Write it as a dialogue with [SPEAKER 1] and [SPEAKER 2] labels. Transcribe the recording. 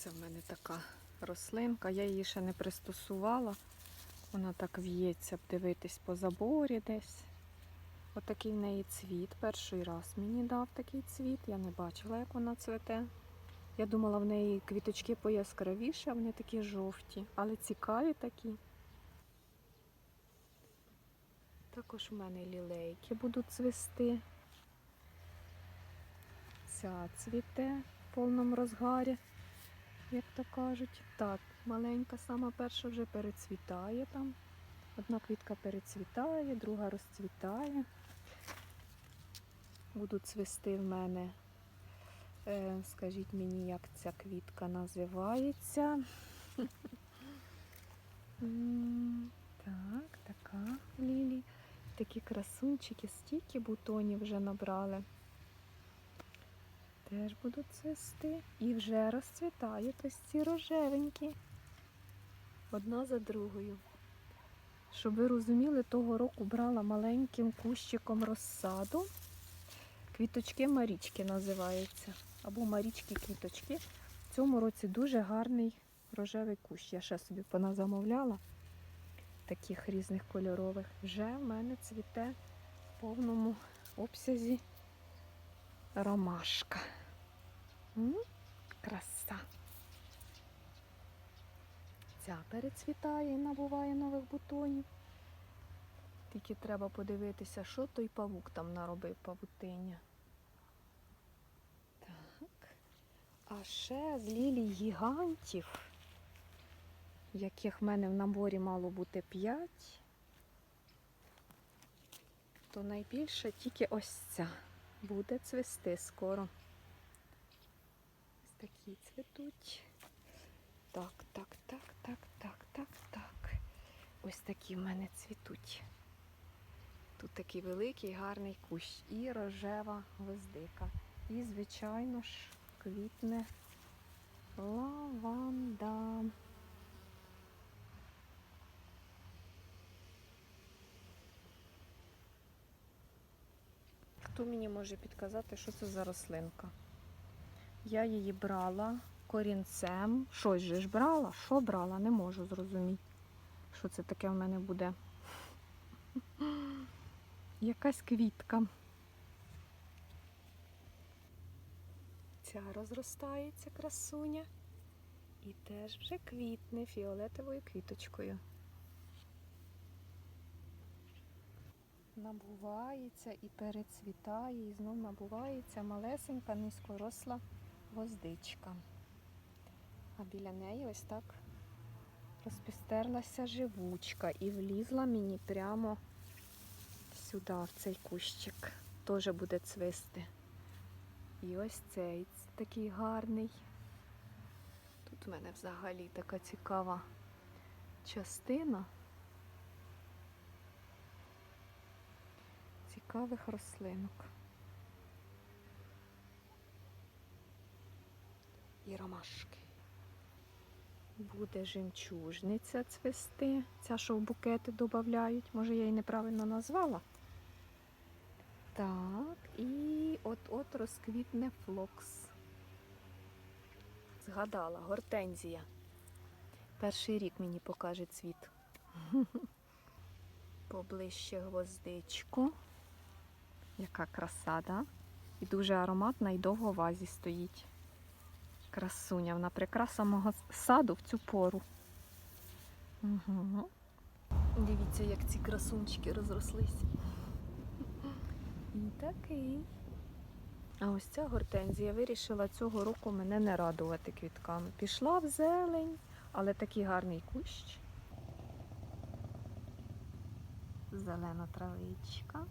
[SPEAKER 1] Це в мене така рослинка, я її ще не пристосувала. Вона так в'ється дивитись по заборі десь. Отакий в неї цвіт. Перший раз мені дав такий цвіт. Я не бачила, як вона цвете. Я думала, в неї квіточки пояскравіші, а вони такі жовті, але цікаві такі. Також в мене лілейки будуть цвісти. Ця цвіте в повному розгарі, як то кажуть. Так, маленька, сама перша вже перецвітає там. Одна квітка перецвітає, друга розцвітає. Будуть цвісти в мене. Е, скажіть мені, як ця квітка називається. Так, така лілі. Такі красунчики, стільки бутонів вже набрали. Теж будуть цвісти. І вже розцвітають ось ці рожевенькі. Одна за другою. Щоб ви розуміли, того року брала маленьким кущиком розсаду. Квіточки Марічки називаються. Або Марічки квіточки. В цьому році дуже гарний рожевий кущ. Я ще собі поназамовляла таких різних кольорових. Вже в мене цвіте в повному обсязі ромашка. М? Краса. Ця перецвітає і набуває нових бутонів. Тільки треба подивитися, що той павук там наробив павутиня. Так. А ще з лілій гігантів, яких в мене в наборі мало бути 5, то найбільше тільки ось ця буде цвісти скоро. Ось такі цвітуть. Так, так, так, так, так, так, так. Ось такі в мене цвітуть. Тут такий великий гарний кущ і рожева гвоздика. І, звичайно ж, квітне лаванда. Хто мені може підказати, що це за рослинка? Я її брала корінцем. Щось же ж брала? Що брала? Не можу зрозуміти, що це таке в мене буде. Якась квітка. Ця розростається красуня. І теж вже квітне фіолетовою квіточкою. Набувається і перецвітає, і знов набувається малесенька низькоросла гвоздичка. А біля неї ось так розпістерлася живучка і влізла мені прямо сюди, в цей кущик. Теж буде цвисти. І ось цей такий гарний. Тут в мене взагалі така цікава частина цікавих рослинок. І ромашки. Буде жемчужниця цвісти. Ця, що в букети додають. Може, я її неправильно назвала. Так, і от-от розквітне флокс. Згадала, гортензія. Перший рік мені покаже цвіт. Поближче гвоздичку. Яка краса, да? І дуже ароматна і довго в вазі стоїть. Красуня, вона прикраса мого саду в цю пору. Угу. Дивіться, як ці красунчики розрослись. І такий. А ось ця гортензія вирішила цього року мене не радувати квітками. Пішла в зелень, але такий гарний кущ. Зелена травичка.